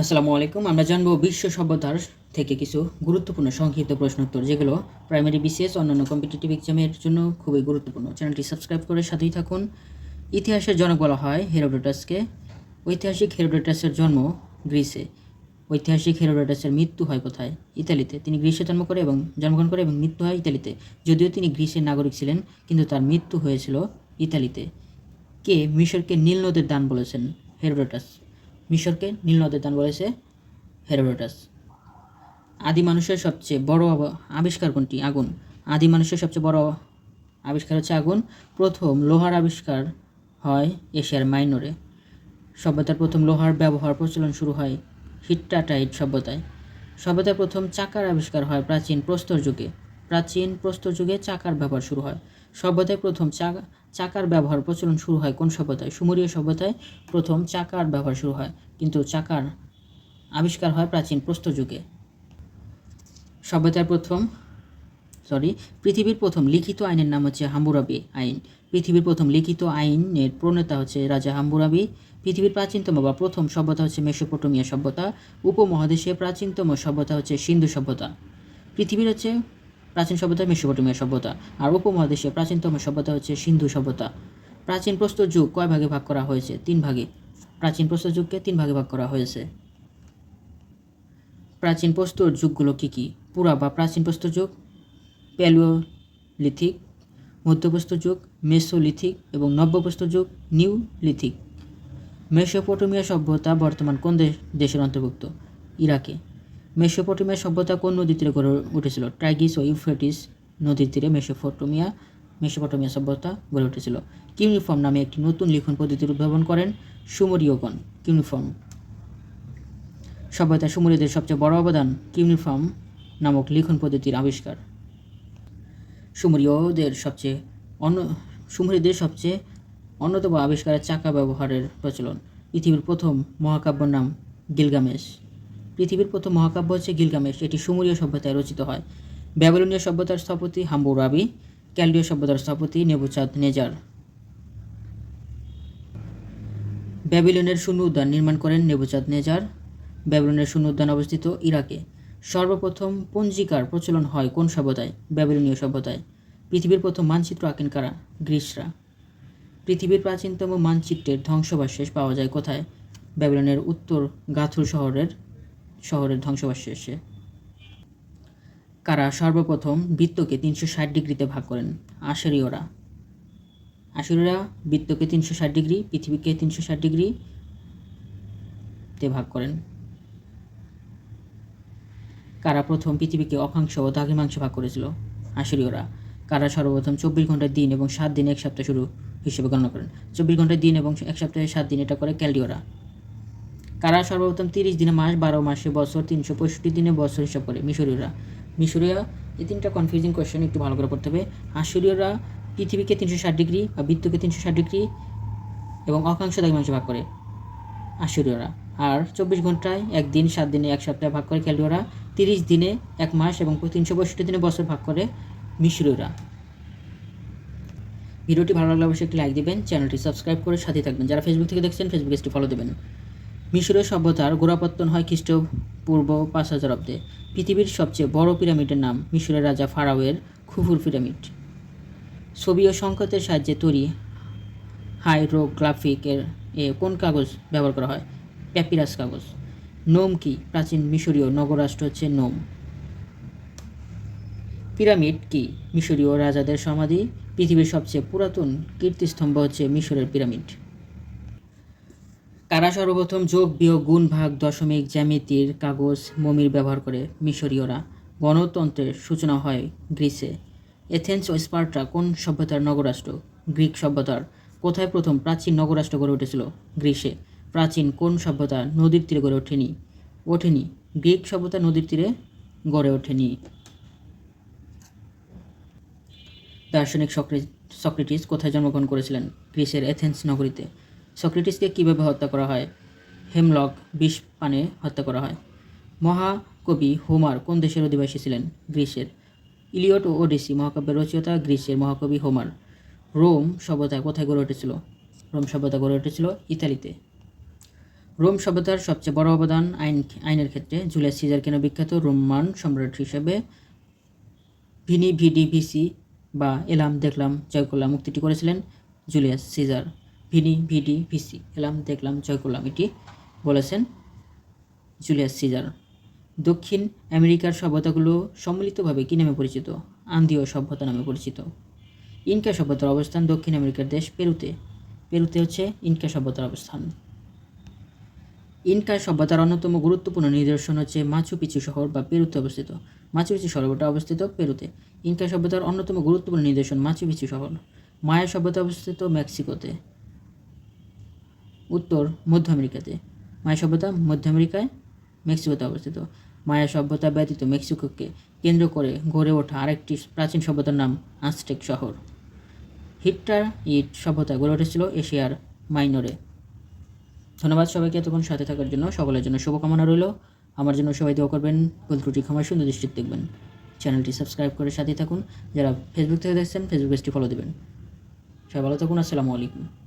আসসালামু আলাইকুম, আমরা জানব বিশ্ব সভ্যতার থেকে কিছু গুরুত্বপূর্ণ সংক্ষিপ্ত প্রশ্নোত্তর, যেগুলো প্রাইমারি বিসিএস অন্যান্য কম্পিটিটিভ এক্সামের জন্য খুবই গুরুত্বপূর্ণ। চ্যানেলটি সাবস্ক্রাইব করে সাথেই থাকুন। ইতিহাসের জনক বলা হয় হেরোডোটাসকে। ঐতিহাসিক হেরোডোটাসের জন্ম গ্রিসে। ঐতিহাসিক হেরোডোটাসের মৃত্যু হয় কোথায়? ইতালিতে। তিনি গ্রিসে জন্ম করে এবং জন্মগ্রহণ করে এবং মৃত্যু হয় ইতালিতে। যদিও তিনি গ্রিসের নাগরিক ছিলেন, কিন্তু তার মৃত্যু হয়েছিল ইতালিতে। কে মিশরকে নীল নদের দান বলেছেন হেরোডোটাস? মিশরকে নীল নদের দান বলেছে হেরোডোটাস। আদি মানুষের সবচেয়ে বড় আব- আবিষ্কার কোনটি? আগুন। আদি মানুষের সবচেয়ে বড় আবিষ্কার হচ্ছে আগুন। প্রথম লোহার আবিষ্কার হয় এশিয়ার মাইনরে সভ্যতার প্রথম লোহার ব্যবহার প্রচলন শুরু হয় হিট্টাটাইট সভ্যতায়। সভ্যতার প্রথম চাকার আবিষ্কার হয় প্রাচীন প্রস্তর যুগে। প্রাচীন প্রস্তর যুগে চাকার ব্যবহার শুরু হয়। সভ্যতায় প্রথম চাকা চাকার ব্যবহার প্রচলন শুরু হয় কোন সভ্যতায়? সুমরীয় সভ্যতায় প্রথম চাকার ব্যবহার শুরু হয়, কিন্তু চাকার আবিষ্কার হয় প্রাচীন প্রস্তর যুগে। সভ্যতার প্রথম সরি পৃথিবীর প্রথম লিখিত আইনের নাম হচ্ছে হাম্বুরাবি আইন। পৃথিবীর প্রথম লিখিত আইনের প্রণেতা হচ্ছে রাজা হাম্বুরাবি। পৃথিবীর প্রাচীনতম বা প্রথম সভ্যতা হচ্ছে মেসোপটোমিয়া সভ্যতা। উপমহাদেশে প্রাচীনতম সভ্যতা হচ্ছে সিন্ধু সভ্যতা। পৃথিবীর হচ্ছে প্রাচীন সভ্যতা, মেসোপটোমিয়া সভ্যতা আর উপমহাদেশে প্রাচীনতম সভ্যতা হচ্ছে সিন্ধু সভ্যতা। প্রাচীন প্রস্তর যুগ কয় ভাগে ভাগ করা হয়েছে? তিন ভাগে। প্রাচীন প্রস্তর যুগকে তিন ভাগে ভাগ করা হয়েছে। প্রাচীন প্রস্তর যুগগুলো কী কী? পুরা বা প্রাচীন প্রস্তর যুগ প্যালিওলিথিক মধ্যপ্রস্তর যুগ, মেসোলিথিক এবং নব্যপ্রস্তর যুগ নিউ লিথিক মেসোপটোমিয়া সভ্যতা বর্তমান কোন দেশ দেশের অন্তর্ভুক্ত? ইরাকে। মেসোপটোমিয়া সভ্যতা কোন নদীর তীরে গড়ে উঠেছিল? ট্রাইগিস ও ইউফ্রেটিস নদীর তীরে মেসোপটোমিয়া মেসোপটোমিয়া সভ্যতা গড়ে উঠেছিল। কিউনিফর্ম নামে একটি নতুন লিখন পদ্ধতির উদ্ভাবন করেন সুমরীয়গণ। কিউনিফর্ম সভ্যতা সুমরীয়দের সবচেয়ে বড় অবদান। কিউনিফর্ম নামক লিখন পদ্ধতির আবিষ্কার। সুমরীয়দের সবচেয়ে অন্য সুমরীয়দের সবচেয়ে অন্যতম আবিষ্কারের চাকা ব্যবহারের প্রচলন। পৃথিবীর প্রথম মহাকাব্যর নাম গিলগামেশ। পৃথিবীর প্রথম মহাকাব্য হচ্ছে গিলগামেশ। এটি সুমরীয় সভ্যতায় রচিত হয়। ব্যাবিলনীয় সভ্যতার স্থপতি হাম্বুরাবি ক্যালডীয় সভ্যতার স্থপতি নেবুচাঁদ নেজার। ব্যাবিলনের শূন্য উদ্যান নির্মাণ করেন নেবুচাঁদ নেজার। ব্যাবিলনের শূন্য উদ্যান অবস্থিত ইরাকে। সর্বপ্রথম পঞ্জিকার প্রচলন হয় কোন সভ্যতায়? ব্যাবিলনীয় সভ্যতায়। পৃথিবীর প্রথম মানচিত্র আঁকেন কারা? গ্রিসরা। পৃথিবীর প্রাচীনতম মানচিত্রের ধ্বংসাবশেষ পাওয়া যায় কোথায়? ব্যাবিলনের উত্তর গাথুর শহরের শহরের ধ্বংসাবশেষে। কারা সর্বপ্রথম বৃত্তকে তিনশো ষাট ডিগ্রিতে ভাগ করেন? আশেরীয়রা। আশেরীয়রা বৃত্তকে তিনশো ষাট ডিগ্রি, পৃথিবীকে তিনশো ষাট ডিগ্রি তে ভাগ করেন। কারা প্রথম পৃথিবীকে অক্ষাংশ ও দ্রাঘিমাংশে ভাগ করেছিল? আশুরীয়রা। কারা সর্বপ্রথম চব্বিশ ঘণ্টার দিন এবং সাত দিন এক সপ্তাহ শুরু হিসেবে গণনা করেন? চব্বিশ ঘণ্টার দিন এবং এক সপ্তাহে সাত দিন, এটা করে ক্যালডিওরা। কারা সর্বপ্রথম তিরিশ দিনে মাস, বারো মাসে বছর, তিনশো পঁয়ষট্টি দিনে বছর হিসাব করে? মিশরীয়রা। মিশরীয় এই তিনটা কনফিউজিং কোয়েশ্চেন একটু ভালো করে পড়তে হবে। আশুরীয়রা পৃথিবীকে তিনশো ষাট ডিগ্রি বা বৃত্তকে তিনশো ষাট ডিগ্রি এবং অক্ষাংশ দ্রাঘিমাংশে ভাগ করে। আশুরীয়রা আর চব্বিশ ঘন্টায় একদিন, সাত দিনে এক সপ্তাহে ভাগ করে ক্যালডিওরা তিরিশ দিনে এক মাস এবং তিনশো পঁয়ষট্টি দিনে বছর ভাগ করে মিশরীয়রা। ভিডিওটি ভালো লাগলে অবশ্যই একটি লাইক দিবেন, চ্যানেলটি সাবস্ক্রাইব করে সাথে থাকবেন। যারা ফেসবুক থেকে দেখছেন ফেসবুক পেজটি ফলো দেবেন। মিশরীয় সভ্যতার গোড়াপত্তন হয় খ্রিস্টপূর্ব পাঁচ হাজার অব্দে। পৃথিবীর সবচেয়ে বড় পিরামিডের নাম মিশরের রাজা ফারাওয়ের খুফুর পিরামিড। ছবি ও সংকেতের সাহায্যে তৈরি হাইরোগ্রাফিকের এ কোন কাগজ ব্যবহার করা হয়? প্যাপিরাস কাগজ। নোম কি? প্রাচীন মিশরীয় নগরাষ্ট্র হচ্ছে নোম। পিরামিড কি? মিশরীয় রাজাদের সমাধি? পৃথিবীর সবচেয়ে পুরাতন কীর্তিস্তম্ভ হচ্ছে মিশরের পিরামিড। কারা সর্বপ্রথম যোগ বিয়োগ গুণ ভাগ দশমিক জ্যামিতির কাগজ মমির ব্যবহার করে মিশরীয়রা। গণতন্ত্রের সূচনা হয় গ্রিসে। এথেন্স ও স্পার্টা কোন সভ্যতার নগরাষ্ট্র? গ্রিক সভ্যতার। কোথায় প্রথম প্রাচীন নগরাষ্ট্র গড়ে উঠেছিল? গ্রিসে। প্রাচীন কোন সভ্যতা নদীর তীরে গড়ে ওঠেনি? ওঠেনি। গ্রিক সভ্যতা নদীর তীরে গড়ে ওঠেনি। দার্শনিক সক্রে- সক্রেটিস কোথায় জন্মগ্রহণ করেছিলেন? গ্রিসের এথেন্স নগরীতে। সক্রেটিসকে কীভাবে হত্যা করা হয়? হেমলক বিষ পানে হত্যা করা হয়। মহাকবি হোমার কোন দেশের অধিবাসী ছিলেন? গ্রিসের। ইলিয়ট ও ওডিসি মহাকাব্যের রচয়িতা গ্রিসের মহাকবি হোমার। রোম সভ্যতা কোথায় গড়ে উঠেছিল? রোম সভ্যতা গড়ে উঠেছিল ইতালিতে। রোম সভ্যতার সবচেয়ে বড় অবদান আইন, আইনের ক্ষেত্রে। জুলিয়াস সিজার কেন বিখ্যাত? রোমান সম্রাট হিসেবে ভিনি ভিডি ভিসি বা এলাম দেখলাম, জয় করলাম, মুক্তিটি করেছিলেন Julius Caesar. Veni, vidi, vici, এলাম, দেখলাম জয় করলাম এটি বলেছেন জুলিয়াস সিজার। দক্ষিণ আমেরিকার সভ্যতাগুলো সম্মিলিতভাবে কী নামে পরিচিত? আন্দিয় সভ্যতা নামে পরিচিত। ইনকা সভ্যতার অবস্থান দক্ষিণ আমেরিকার দেশ পেরুতে। পেরুতে হচ্ছে ইনকা সভ্যতার অবস্থান। ইনকা সভ্যতার অন্যতম গুরুত্বপূর্ণ নিদর্শন হচ্ছে মাছু পিছু শহর বা পেরুতে অবস্থিত। মাছু পিছু শহরটা অবস্থিত পেরুতে। ইনকা সভ্যতার অন্যতম গুরুত্বপূর্ণ নিদর্শন মাছু পিছু শহর। মায়া সভ্যতা অবস্থিত মেক্সিকোতে। উত্তর মধ্য আমেরিকাতে। মায়া সভ্যতা মধ্য আমেরিকায় মেক্সিকোতে অবস্থিত। মায়া সভ্যতা ব্যতীত মেক্সিকোকে কেন্দ্র করে গড়ে ওঠা আরেকটি প্রাচীন সভ্যতার নাম আজটেক শহর। হিটটার ইট সভ্যতা গড়ে উঠেছিল এশিয়ার মাইনরে। ধন্যবাদ সবাইকে এতক্ষণ সাথে থাকার জন্য। সকলের জন্য শুভকামনা রইল। আমার জন্য সবাই দোয়া করবেন। ভুল ত্রুটি ক্ষমা সুন্দর দৃষ্টিতে দেখবেন। চ্যানেলটি সাবস্ক্রাইব করে সাথেই থাকুন। যারা ফেসবুক থেকে দেখছেন ফেসবুক পেজটি ফলো দেবেন। সবাই ভালো থাকুন। আসসালামু আলাইকুম।